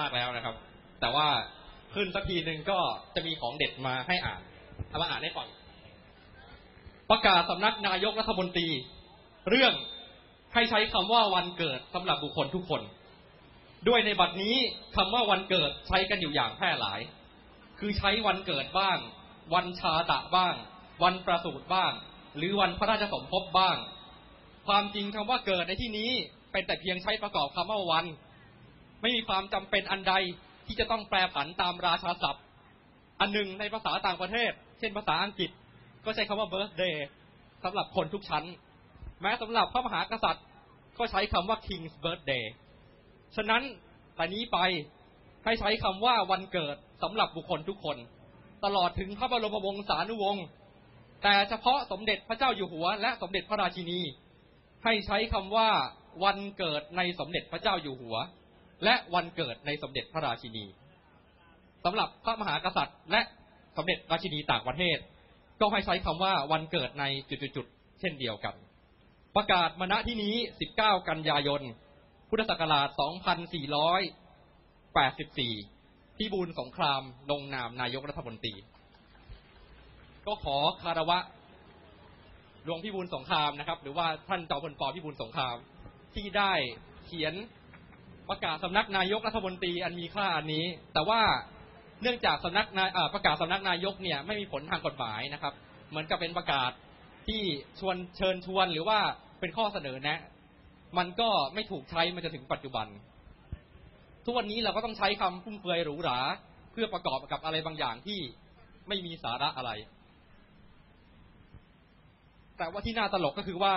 มากแล้วนะครับ แต่ว่าขึ้นสักทีหนึ่งก็จะมีของเด็ดมาให้อ่านเอามาอ่านให้ฟังประกาศสำนักนายกรัฐมนตรี เรื่องให้ใช้คำว่าวันเกิดสำหรับบุคคลทุกคน ด้วยในบัดนี้คำว่าวันเกิดใช้กันอยู่อย่างแพร่หลาย คือใช้วันเกิดบ้าง วันชาตะบ้าง วันประสูติบ้าง หรือวันพระราชสมภพบ้าง ความจริงคำว่าเกิดในที่นี้เป็นแต่เพียงใช้ประกอบคำว่าวัน ไม่มีความจำเป็นอันใดที่จะต้องแปลผันตามราชาศัพท์ อันหนึ่งในภาษาต่างประเทศ เช่นภาษาอังกฤษ ก็ใช้คำว่า birthday สำหรับคนทุกชั้น แม้สำหรับพระมหากษัตริย์ ก็ใช้คำว่า king's birthday ฉะนั้นแต่นี้ไปให้ใช้คำว่าวันเกิดสำหรับบุคคลทุกคน ตลอดถึงพระบรมวงศานุวงศ์แต่เฉพาะสมเด็จพระเจ้าอยู่หัว และสมเด็จพระราชินี ให้ใช้คำว่าวันเกิดในสมเด็จพระเจ้าอยู่หัว และวันเกิดในสมเด็จพระราชินีสำหรับพระมหากษัตริย์ และสมเด็จราชินีต่างประเทศ ก็ให้ใช้คำว่าวันเกิดในจุดๆเช่นเดียวกัน ประกาศมณที่นี้ 19 กันยายน พุทธศักราช 2484 ที่บูรสงครามลงนามนายกรัฐมนตรี ก็ขอคารวะหลวงพิบูลสงครามนะครับ หรือว่าท่านจอมพลปพิบูลสงครามที่ได้เขียน ประกาศสำนักนายกรัฐมนตรีอันมีค่าอันนี้ แต่ว่าเนื่องจากสำนักนายประกาศสำนักนายกเนี่ยไม่มีผลทางกฎหมายนะครับ เหมือนกับเป็นประกาศที่ชวนเชิญชวนหรือว่าเป็นข้อเสนอแนะ มันก็ไม่ถูกใช้มาจนถึงปัจจุบัน ทุกวันนี้เราก็ต้องใช้คำฟุ่มเฟือยหรูหราเพื่อประกอบกับอะไรบางอย่างที่ไม่มีสาระอะไร แต่ว่าที่น่าตลกก็คือว่า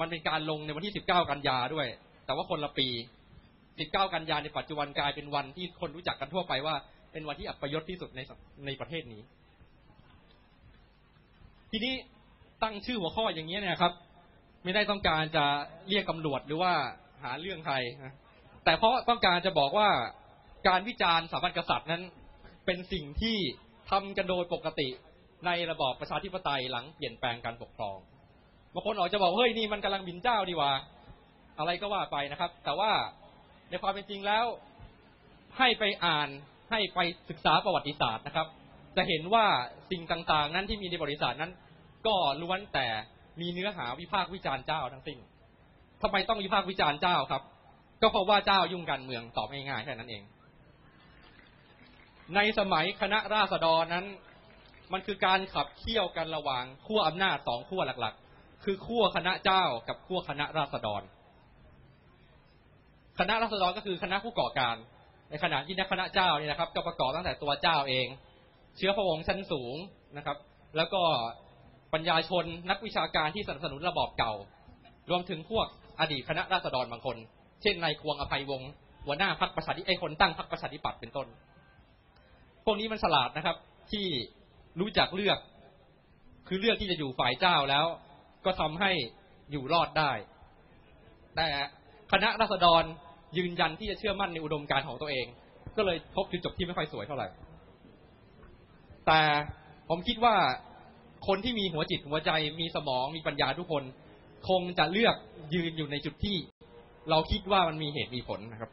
มันเป็นการลงในวันที่ 19 กันยาด้วย แต่ว่าคนละปี 19 กันยาในปัจจุบันกลายเป็นวันที่คนรู้จักกันทั่วไปว่า เป็นวันที่อัปยศที่สุดในในประเทศนี้ ทีนี้ตั้งชื่อหัวข้ออย่างนี้เนี่ยครับ ไม่ได้ต้องการจะเรียกตำรวจหรือว่าหาเรื่องใครนะแต่เพราะต้องการจะบอกว่าการวิจารณ์สถาบันกษัตริย์นั้น เป็นสิ่งที่ทำกันโดยปกติในระบอบประชาธิปไตยหลังเปลี่ยนแปลงการปกครองบางคนออกจะบอกเฮ้ยนี่มันกำลังบินเจ้าดีว่า อะไรก็ว่าไปนะครับ แต่ว่า ในความเป็นจริงแล้ว ให้ไปอ่านให้ไปศึกษาประวัติศาสตร์นะครับ จะเห็นว่าสิ่งต่างๆ นั้นที่มีในบริษัทนั้น ก็ล้วนแต่มีเนื้อหาวิพากษ์วิจารณ์เจ้าทั้งสิ้นทำไมต้องวิพากษ์วิจารณ์เจ้าครับ ก็เพราะว่าเจ้ายุ่งการเมืองตอบง่ายๆแค่นั้นเอง ในสมัยคณะราษฎรนั้น มันคือการขับเคี่ยวกันระหว่างขั้วอำนาจสองขั้วหลักๆ คือขั้วคณะเจ้ากับขั้วคณะราษฎร คณะราษฎรก็คือคณะผู้ก่อการ ในขณะที่นักคณะเจ้าเนี่ยนะครับ ก็ประกอบตั้งแต่ตัวเจ้าเอง เชื้อพระวงศ์ชั้นสูงนะครับ แล้วก็ปัญญาชนนักวิชาการที่สนับสนุนระบอบเก่า รวมถึงพวกอดีตคณะราษฎรบางคน เช่นนายควงอภัยวงศ์หัวหน้าพรรคประชาธิไอคนตั้งพรรคประชาธิปัตย์เป็นต้น พวกนี้มันฉลาดนะครับ ที่รู้จักเลือก คือเลือกที่จะอยู่ฝ่ายเจ้าแล้ว ก็ทำให้อยู่รอดได้ แต่คณะราษฎร ยืนยันที่จะเชื่อมั่นในอุดมการณ์ของตัวเอง ก็เลยพบจุดจบที่ไม่ค่อยสวยเท่าไหร่ แต่ผมคิดว่าคนที่มีหัวจิตหัวใจมีสมองมีปัญญาทุกคน คงจะเลือกยืนอยู่ในจุดที่ เราคิดว่ามันมีเหตุมีผลนะครับ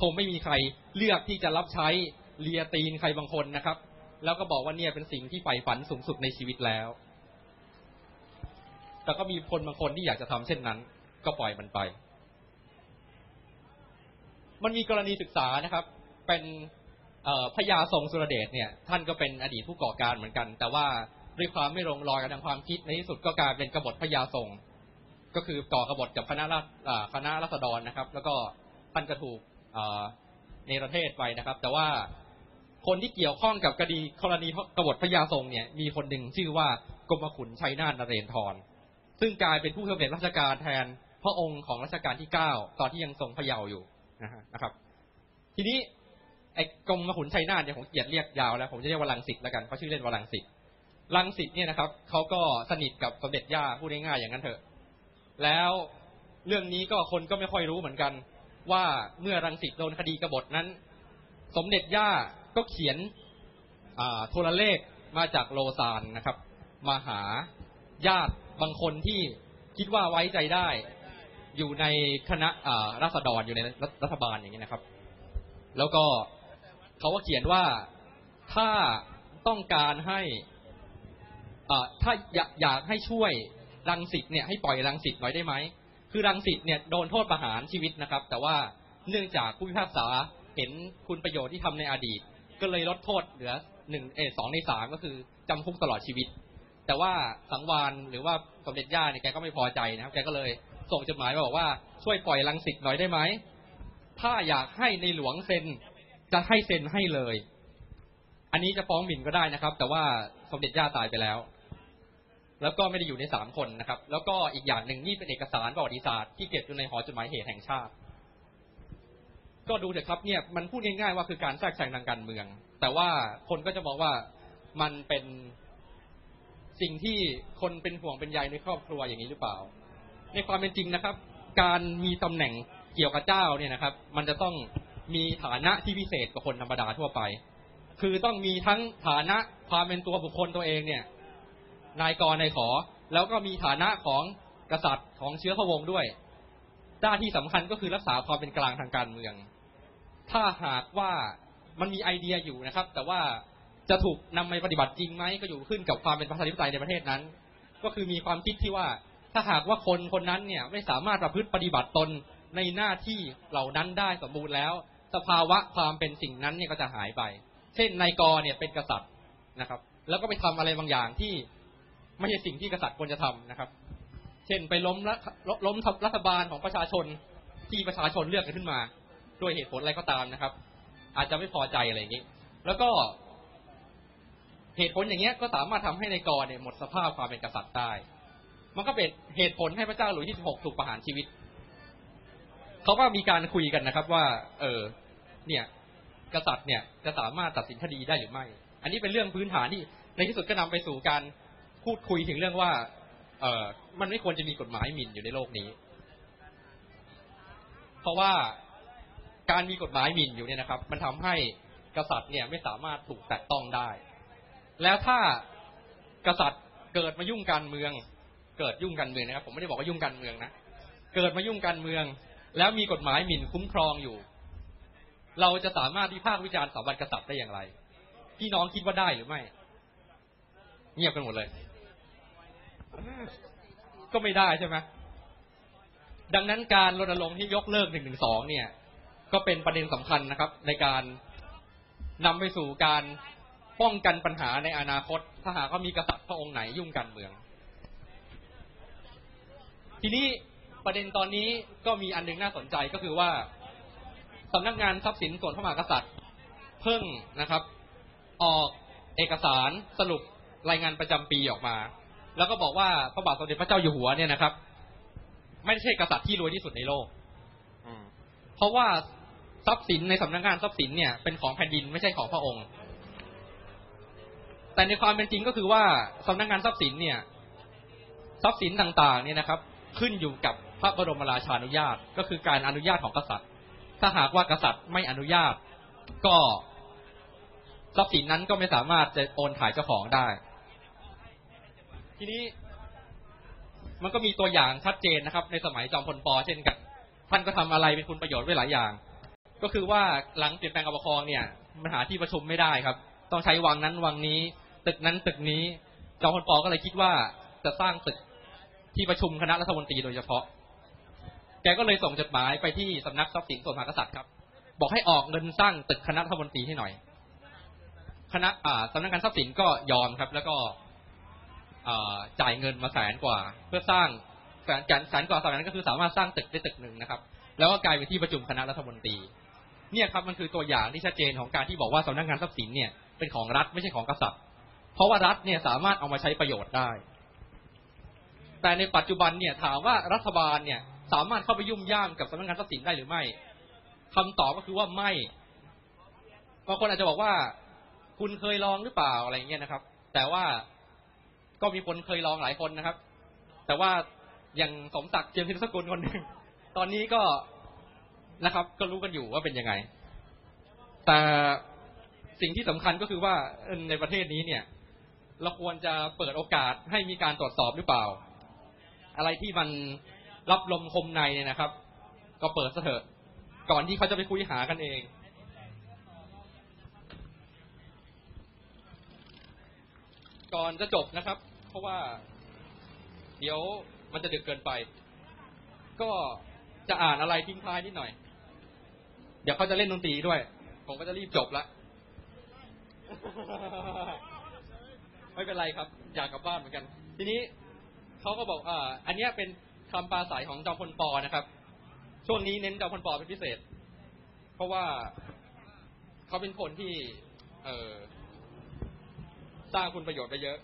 คงไม่มีใครเลือกที่จะรับใช้เลียตีนใครบางคนนะครับ แล้วก็บอกว่าเนี่ยเป็นสิ่งที่ใฝ่ฝันสูงสุดในชีวิตแล้ว แต่ก็มีคนบางคนที่อยากจะทำเช่นนั้น ก็ปล่อยมันไป มันมีกรณีศึกษานะครับ เป็นพญาทรงสุรเดชเนี่ย ท่านก็เป็นอดีตผู้ก่อการเหมือนกัน แต่ว่าด้วยความไม่ลงรอยกันทางความคิดในที่สุดก็กลายเป็นกบฏพญาทรง ก็คือก่อกบฏกับคณะราคณะรัษฎรนะครับ แล้วก็ท่านก็ถูกในประเทศไปนะครับ แต่ว่าคนที่เกี่ยวข้องกับคดีกรณีกบฏพญาทรงเนี่ย มีคนหนึ่งชื่อว่ากรมขุนชัยนาทนเรนทร ซึ่งกลายเป็นผู้สำเร็จราชการแทนพระองค์ของรัชกาลที่เก้าตอนที่ยังทรงพระเยาว์อยู่ นะครับ ทีนี้ไอ้กรมขุนชัยนาทเนี่ยผมเกียดเรียกยาวแล้ว ผมจะเรียกว่าลังสิตแล้วกันเพราะชื่อเล่นว่าลังสิตลังสิตเนี่ยนะครับเขาก็สนิทกับสมเด็จย่าพูดง่ายๆอย่างนั้นเถอะ แล้วเรื่องนี้ก็คนก็ไม่ค่อยรู้เหมือนกัน ว่าเมื่อรังสิตโดนคดีกบฏนั้น สมเด็จย่าก็เขียนโทรเลขมาจากโลซานนะครับ มาหาญาติบางคนที่คิดว่าไว้ใจได้ อยู่ในคณะราษฎรอยู่ในรัฐบาลอย่างนี้นะครับ แล้วก็เขาก็เขียนว่าถ้าต้องการให้อ่าถ้าอยากอยากให้ช่วยรังสิตเนี่ยให้ปล่อยรังสิตหน่อยได้ไหมคือรังสิตเนี่ยโดนโทษประหารชีวิตนะครับ แต่ว่าเนื่องจากผู้พิพากษาเห็นคุณประโยชน์ที่ทำในอดีต ก็เลยลดโทษเหลือหนึ่งเอสองในสามก็คือจำคุกตลอดชีวิต แต่ว่าสังวานหรือว่าสมเด็จย่าเนี่ยแกก็ไม่พอใจนะครับแกก็เลย ส่งจดหมายมาบอกว่าช่วยปล่อยรังสิตหน่อยได้ไหม ถ้าอยากให้ในหลวงเซ็นจะให้เซ็นให้เลย อันนี้จะฟ้องหมิ่นก็ได้นะครับ แต่ว่าสมเด็จย่าตายไปแล้ว แล้วก็ไม่ได้อยู่ในสามคนนะครับ แล้วก็อีกอย่างหนึ่งนี่เป็นเอกสารประวัติศาสตร์ที่เก็บอยู่ในหอจดหมายเหตุแห่งชาติ ก็ดูเถอะครับเนี่ยมันพูดง่ายๆว่าคือการแทรกแซงทางการเมือง แต่ว่าคนก็จะมองว่ามันเป็นสิ่งที่คนเป็นห่วงเป็นใยในครอบครัวอย่างนี้หรือเปล่า ในความเป็นจริงนะครับ การมีตำแหน่งเกี่ยวกับเจ้าเนี่ยนะครับ มันจะต้องมีฐานะที่พิเศษกว่าคนธรรมดาทั่วไป คือต้องมีทั้งฐานะความเป็นตัวบุคคลตัวเองเนี่ย นายกรนายขอ แล้วก็มีฐานะของกษัตริย์ของเชื้อพระวงศ์ด้วย หน้าที่สำคัญก็คือรักษาความเป็นกลางทางการเมือง ถ้าหากว่ามันมีไอเดียอยู่นะครับ แต่ว่าจะถูกนำไปปฏิบัติจริงไหมก็อยู่ขึ้นกับความเป็นประชาธิปไตยในประเทศนั้น ก็คือมีความคิดที่ว่า ถ้าหากว่าคนคนนั้นเนี่ยไม่สามารถประพฤติปฏิบัติตนในหน้าที่เหล่านั้นได้สมบูรณ์แล้ว สภาวะความเป็นสิ่งนั้นเนี่ยก็จะหายไป เช่นนายกเนี่ยเป็นกษัตริย์นะครับ แล้วก็ไปทำอะไรบางอย่างที่ไม่ใช่สิ่งที่กษัตริย์ควรจะทำนะครับ เช่นไปล้มล้มรัฐบาลของประชาชนที่ประชาชนเลือกกันขึ้นมา ด้วยเหตุผลอะไรก็ตามนะครับ อาจจะไม่พอใจอะไรอย่างนี้ แล้วก็เหตุผลอย่างเงี้ยก็สามารถทำให้ในายกเนี่ยหมดสภาพความเป็นกษัตริย์ได้ มันก็เป็นเหตุผลให้พระเจ้าหลุยที่16ถูกประหารชีวิต เขาก็มีการคุยกันนะครับว่า เออ เนี่ย กษัตริย์เนี่ยจะสามารถตัดสินคดีได้หรือไม่ อันนี้เป็นเรื่องพื้นฐานที่ในที่สุดก็นำไปสู่การพูดคุยถึงเรื่องว่า เออมันไม่ควรจะมีกฎหมายหมิ่นอยู่ในโลกนี้ เพราะว่าการมีกฎหมายหมิ่นอยู่เนี่ยนะครับ มันทำให้กษัตริย์เนี่ยไม่สามารถถูกแตะต้องได้ แล้วถ้ากษัตริย์เกิดมายุ่งการเมือง เกิดยุ่งการเมืองนะครับ ผมไม่ได้บอกว่ายุ่งการเมืองนะเกิดมายุ่งการเมือง แล้วมีกฎหมายหมิ่นคุ้มครองอยู่ เราจะสามารถวิพากษ์วิจารณ์สถาบันกษัตริย์ได้อย่างไรพี่น้องคิดว่าได้หรือไม่ เงียบกันหมดเลย ก็ไม่ได้ใช่ไหมดังนั้นการรณรงค์ที่ยกเลิกหนึ่งหนึ่งสองเนี่ย ก็เป็นประเด็นสำคัญนะครับ ในการนำไปสู่การป้องกันปัญหาในอนาคต ถ้าหากว่ามีกษัตริย์พระองค์ไหนยุ่งการเมือง ทีนี้ประเด็นตอนนี้ก็มีอันหนึงน่าสนใจก็คือว่าสำนักงานทรัพย์สินส่วนพระมหากษัตริย์ เพิ่งนะครับ ออกเอกสารสรุปรายงานประจำปีออกมา แล้วก็บอกว่าพระบาทสมเด็จพระเจ้าอยู่หัวเนี่ยนะครับ ไม่ใช่กษัตริย์ที่รวยที่สุดในโลกเพราะว่าทรัพย์สินในสำนักงานทรัพย์สินเนี่ยเป็นของแผ่นดินไม่ใช่ของพระองค์ แต่ในความเป็นจริงก็คือว่าสำนักงานทรัพย์สินเนี่ย ทรัพย์สินต่างๆ เนี่ยนะครับ ขึ้นอยู่กับพระบรมราชานุญาต ก็คือการอนุญาตของกษัตริย์ ถ้าหากว่ากษัตริย์ไม่อนุญาต ก็ทรัพย์สินนั้นก็ไม่สามารถจะโอนถ่ายเจ้าของได้ ทีนี้มันก็มีตัวอย่างชัดเจนนะครับ ในสมัยจอมพลปอเช่นกัน ท่านก็ทำอะไรเป็นคุณประโยชน์ไว้หลายอย่าง ก็คือว่าหลังเปลี่ยนแปลงการปกครองเนี่ยมันหาที่ประชุมไม่ได้ครับ ต้องใช้วังนั้นวังนี้ ตึกนั้นตึกนี้ จอมพลปอก็เลยคิดว่าจะสร้างตึก ที่ประชุมคณะรัฐมนตรีโดยเฉพาะ แกก็เลยส่งจดหมายไปที่สำนักทรัพย์สินส่วนมหากษัตริย์ครับ บอกให้ออกเงินสร้างตึกคณะรัฐมนตรีให้หน่อย คณะอ่าสำนักงานทรัพย์สินก็ยอมครับ แล้วก็จ่ายเงินมาแสนกว่า เพื่อสร้างแสนแสนกว่าแสนนั้นก็คือสามารถสร้างตึกได้ตึกหนึ่งนะครับ แล้วก็กลายเป็นที่ประชุมคณะรัฐมนตรี เนี่ยครับมันคือตัวอย่างที่ชัดเจนของการที่บอกว่าสำนักงานทรัพย์สินเนี่ยเป็นของรัฐไม่ใช่ของกษัตริย์ เพราะว่ารัฐเนี่ยสามารถเอามาใช้ประโยชน์ได้ แต่ในปัจจุบันเนี่ยถามว่ารัฐบาลเนี่ยสามารถเข้าไปยุ่มย่ามกับสำนักงานทรัพย์สินได้หรือไม่คำตอบก็คือว่าไม่บางคนอาจจะบอกว่า คุณเคยลองหรือเปล่าอะไรเงี้ยนะครับ แต่ว่าก็มีคนเคยลองหลายคนนะครับ แต่ว่าอย่างสมศักดิ์เจียมพิสกุลคนหนึ่งตอนนี้ก็นะครับ ก็รู้กันอยู่ว่าเป็นยังไง แต่สิ่งที่สำคัญก็คือว่าในประเทศนี้เนี่ย เราควรจะเปิดโอกาสให้มีการตรวจสอบหรือเปล่า อะไรที่มันรับลมคมในเนี่ยนะครับ ก็เปิดซะเถอะ ก่อนที่เขาจะไปคุยหากันเอง ก่อนจะจบนะครับ เพราะว่า เดี๋ยวมันจะดึกเกินไป ก็จะอ่านอะไรทิ้งท้ายนิดหน่อย เดี๋ยวเขาจะเล่นดนตรีด้วย ผมก็จะรีบจบละไม่เป็นไรครับ อยากกลับบ้านเหมือนกัน ทีนี้ เขาก็บอกอ่าอันนี้เป็นคำปราศัยของจอมพลปอนะครับ ช่วงนี้เน้นจอมพลปอเป็นพิเศษ เพราะว่าเขาเป็นคนที่ เออสร้างคุณประโยชน์ไปเยอะ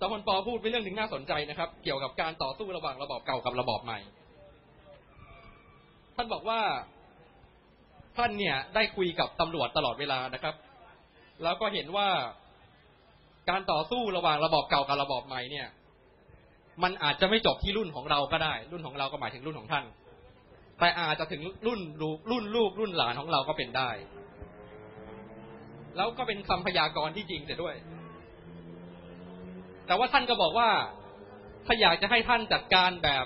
จอมพลปอพูดเป็นเรื่องหนึ่งน่าสนใจนะครับ เกี่ยวกับการต่อสู้ระหว่างระบอบเก่ากับระบอบใหม่ ท่านบอกว่าท่านเนี่ยได้คุยกับตำรวจตลอดเวลานะครับ แล้วก็เห็นว่า การต่อสู้ระหว่างระบอบเก่ากับระบอบใหม่เนี่ย มันอาจจะไม่จบที่รุ่นของเราก็ได้ รุ่นของเราก็หมายถึงรุ่นของท่าน แต่อาจจะถึงรุ่นลูกรุ่นลูกรุ่นหลานของเราก็เป็นได้ แล้วก็เป็นคำพยากรณ์ที่จริงเสียด้วย แต่ว่าท่านก็บอกว่าถ้าอยากจะให้ท่านจัดการแบบ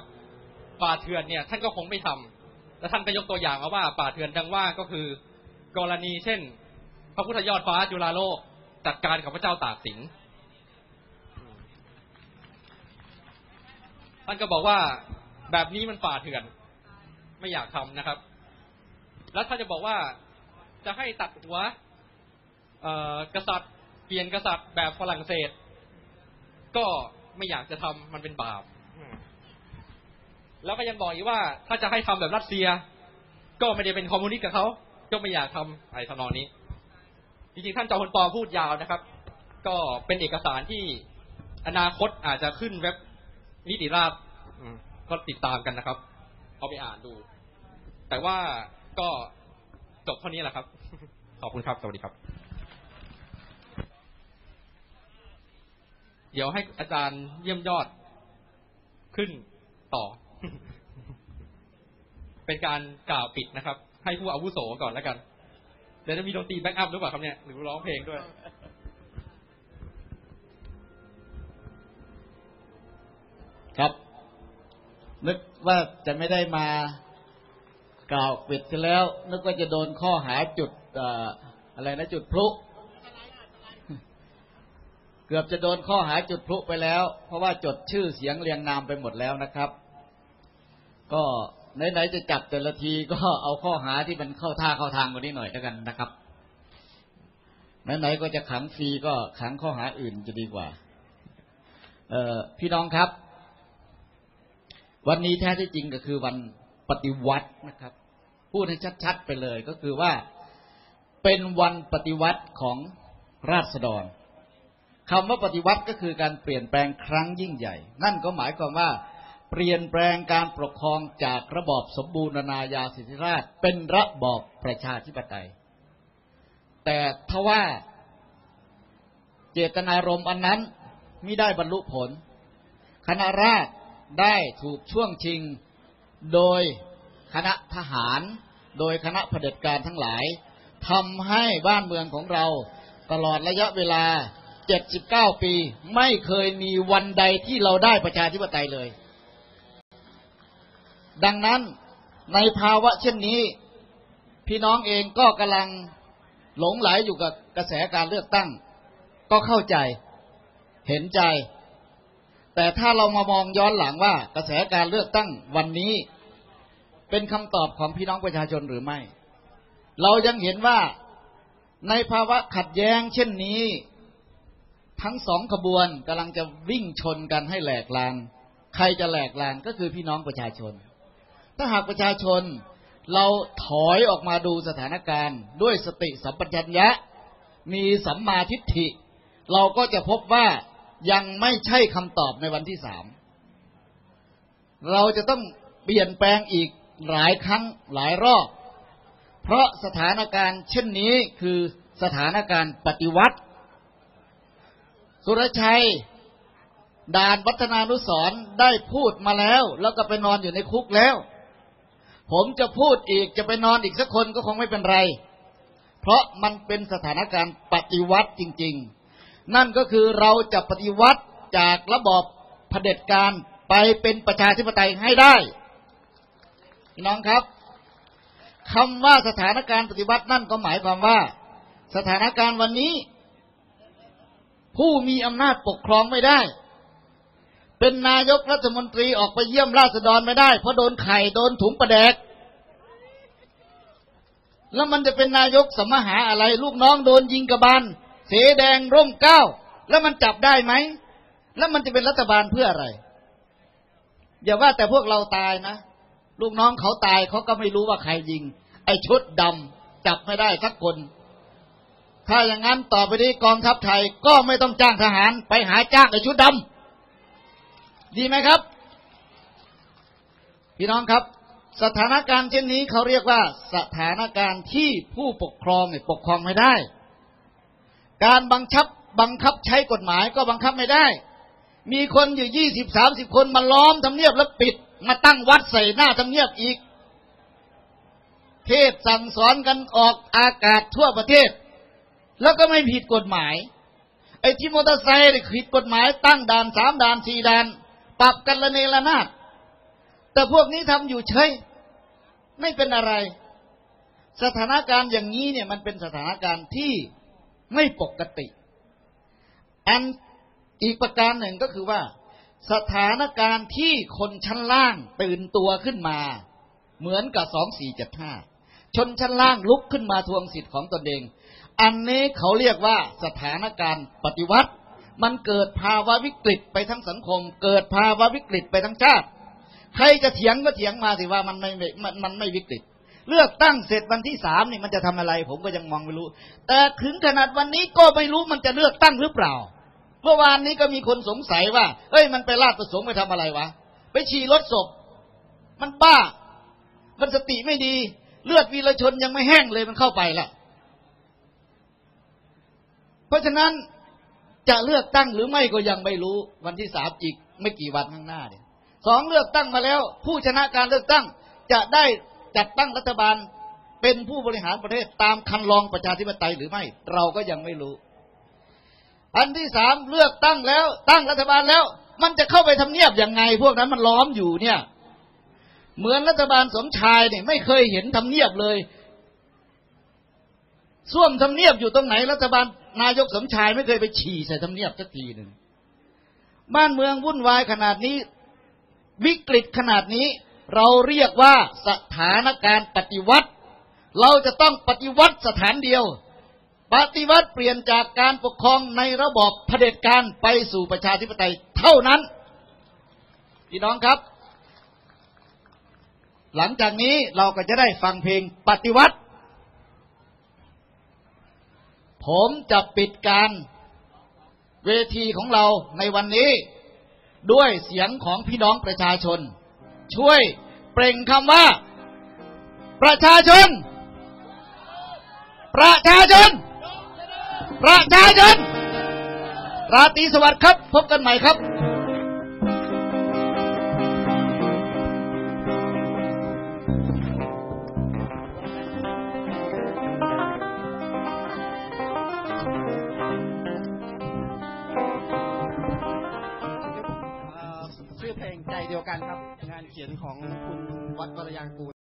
ป่าเถื่อนเนี่ย ท่านก็คงไม่ทำและท่านก็ยกตัวอย่างมาว่าป่าเถื่อนดังว่าก็คือ กรณีเช่น พระพุทธยอดฟ้าจุฬาโลก จัดการกับพระเจ้าตากสินท่านก็บอกว่าแบบนี้มันป่าเถื่อน ไม่อยากทำนะครับ แล้วถ้านจะบอกว่าจะให้ตัดหัวกษัตริย์เปลี่ยนกษัตริย์แบบฝรั่งเศส ก็ไม่อยากจะทำมันเป็นบาปแล้วก็ยังบอกอีกว่า ถ้าจะให้ทำแบบรัสเซีย ก็ไม่ได้เป็นคอมมิวนิสต์กับเขาก็ไม่อยากทำอะไรทำนองนี้ จริงๆท่านจอมพลปอพูดยาวนะครับ ก็เป็นเอกสารที่อนาคตอาจจะขึ้นเว็บนิติราษฎร์ก็ติดตามกันนะครับ เอาไปอ่านดู แต่ว่าก็จบเท่านี้แหละครับ ขอบคุณครับ สวัสดีครับ เดี๋ยวให้อาจารย์เยี่ยมยอดขึ้นต่อ เป็นการกล่าวปิดนะครับ ให้ผู้อาวุโสก่อนแล้วกัน เดี๋ยวจะมีดนตรีแบ็กอัพหรือเปล่าครับเนี่ยหรือร้องเพลงด้วย ครับ นึกว่าจะไม่ได้มากล่าวปิดกันแล้ว นึกว่าจะโดนข้อหาจุดอะไรนะจุดพลุเกือบจะโดนข้อหาจุดพลุไปแล้ว เพราะว่าจดชื่อเสียงเรียงนามไปหมดแล้วนะครับ ก็ ไหนๆจะจับแต่ละทีก็เอาข้อหาที่มันเข้าท่าเข้าทางกว่านี้หน่อยแล้วกันนะครับไหนๆก็จะขังฟรีก็ขังข้อหาอื่นจะดีกว่า เออพี่น้องครับ วันนี้แท้ที่จริงก็คือวันปฏิวัตินะครับ พูดให้ชัดๆไปเลยก็คือว่าเป็นวันปฏิวัติของราษฎรคำว่าปฏิวัติก็คือการเปลี่ยนแปลงครั้งยิ่งใหญ่ นั่นก็หมายความว่า เปลี่ยนแปลงการปกครองจากระบอบสมบูรณาญาสิทธิราชเป็นระบอบประชาธิปไตย แต่ทว่าเจตนารมณ์อันนั้นไม่ได้บรรลุผล คณะราษฎรได้ถูกช่วงชิงโดยคณะทหาร โดยคณะเผด็จการทั้งหลายทำให้บ้านเมืองของเราตลอดระยะเวลา 79 ปี ไม่เคยมีวันใดที่เราได้ประชาธิปไตยเลย ดังนั้นในภาวะเช่นนี้ พี่น้องเองก็กำลังหลงไหลอยู่กับกระแสการเลือกตั้ง ก็เข้าใจเห็นใจ แต่ถ้าเรามามองย้อนหลังว่ากระแสการเลือกตั้งวันนี้ เป็นคำตอบของพี่น้องประชาชนหรือไม่ เรายังเห็นว่าในภาวะขัดแย้งเช่นนี้ ทั้งสองขบวนกำลังจะวิ่งชนกันให้แหลกลาน ใครจะแหลกลานก็คือพี่น้องประชาชน ถ้าหากประชาชนเราถอยออกมาดูสถานการณ์ด้วยสติสัมปชัญญะ มีสัมมาทิฏฐิ เราก็จะพบว่ายังไม่ใช่คำตอบในวันที่สาม เราจะต้องเปลี่ยนแปลงอีกหลายครั้งหลายรอบ เพราะสถานการณ์เช่นนี้คือสถานการณ์ปฏิวัติ สุรชัยด่านวัฒนานุสรได้พูดมาแล้ว แล้วก็ไปนอนอยู่ในคุกแล้ว ผมจะพูดอีกจะไปนอนอีกสักคนก็คงไม่เป็นไร เพราะมันเป็นสถานการณ์ปฏิวัติจริง ๆ นั่นก็คือเราจะปฏิวัติจากระบอบเผด็จการไปเป็นประชาธิปไตยให้ได้น้องครับคำว่าสถานการณ์ปฏิวัตินั่นก็หมายความว่า สถานการณ์วันนี้ ผู้มีอำนาจปกครองไม่ได้ เป็นนายกรัฐมนตรีออกไปเยี่ยมราษฎรไม่ได้ เพราะโดนไข่โดนถุงประแดก แล้วมันจะเป็นนายกสมหาอะไร ลูกน้องโดนยิงกระบาลเสแดงร่มเก้า แล้วมันจับได้ไหม แล้วมันจะเป็นรัฐบาลเพื่ออะไร อย่าว่าแต่พวกเราตายนะ ลูกน้องเขาตายเขาก็ไม่รู้ว่าใครยิง ไอ้ชุดดำจับไม่ได้สักคน ถ้าอย่างนั้นต่อไปนี้กองทัพไทยก็ไม่ต้องจ้างทหารไปหาจ้างไอ้ชุดดำ ดีไหมครับ พี่น้องครับ สถานการณ์เช่นนี้เขาเรียกว่าสถานการณ์ที่ผู้ปกครองเนี่ยปกครองไม่ได้ การบังคับบังคับใช้กฎหมายก็บังคับไม่ได้ มีคนอยู่ยี่สิบสามสิบคนมาล้อมทำเนียบแล้วปิด มาตั้งวัดใส่หน้าทำเนียบอีก เทศสั่งสอนกันออกอากาศทั่วประเทศ แล้วก็ไม่ผิดกฎหมายไอ้ที่มอเตอร์ไซค์ผิดกฎหมายตั้งด่านสามด่านสี่ด่าน ปรับกันละเนระนาดแต่พวกนี้ทำอยู่เฉยไม่เป็นอะไร สถานการณ์อย่างนี้เนี่ยมันเป็นสถานการณ์ที่ไม่ปกติ อันอีกประการหนึ่งก็คือว่า สถานการณ์ที่คนชั้นล่างตื่นตัวขึ้นมา เหมือนกับสองสี่เจ็ดห้าชนชั้นล่างลุกขึ้นมาทวงสิทธิ์ของตนเอง อันนี้เขาเรียกว่าสถานการณ์ปฏิวัติ มันเกิดภาวะวิกฤตไปทั้งสังคม เกิดภาวะวิกฤตไปทั้งชาติ ใครจะเถียงก็เถียงมาสิว่ามันไม่มันมันไม่วิกฤต เลือกตั้งเสร็จวันที่สามนี่มันจะทำอะไร ผมก็ยังมองไม่รู้ แต่ถึงขนาดวันนี้ก็ไม่รู้มันจะเลือกตั้งหรือเปล่า เมื่อวานนี้ก็มีคนสงสัยว่า เอ้ยมันไปลาดประสงค์ไปทำอะไรวะ ไปฉี่รถศพ มันบ้า มันสติไม่ดี เลือดวีรชนยังไม่แห้งเลยมันเข้าไปละเพราะฉะนั้น จะเลือกตั้งหรือไม่ก็ยังไม่รู้ วันที่สามอีกไม่กี่วันข้างหน้าเนี่ยสองเลือกตั้งมาแล้ว ผู้ชนะการเลือกตั้งจะได้จัดตั้งรัฐบาลเป็นผู้บริหารประเทศตามคันลองประชาธิปไตยหรือไม่ เราก็ยังไม่รู้ อันที่สามเลือกตั้งแล้ว ตั้งรัฐบาลแล้ว มันจะเข้าไปทำเนียบยังไง พวกนั้นมันล้อมอยู่เนี่ย เหมือนรัฐบาลสมชายเนี่ยไม่เคยเห็นทำเนียบเลย ส้วมทำเนียบอยู่ตรงไหนรัฐบาล นายกสมชายไม่เคยไปฉี่ใส่ทำเนียบสักทีหนึ่งบ้านเมืองวุ่นวายขนาดนี้ วิกฤตขนาดนี้ เราเรียกว่าสถานการณ์ปฏิวัติ เราจะต้องปฏิวัติสถานเดียว ปฏิวัติเปลี่ยนจากการปกครองในระบอบเผด็จการไปสู่ประชาธิปไตยเท่านั้นพี่น้องครับ หลังจากนี้เราก็จะได้ฟังเพลงปฏิวัติ ผมจะปิดการเวทีของเราในวันนี้ ด้วยเสียงของพี่น้องประชาชน ช่วยเปล่งคำว่า ประชาชน ประชาชน ประชาชน ราตรีสวัสดิ์ครับ พบกันใหม่ครับ ขียนของคุณวัดวรยางกูล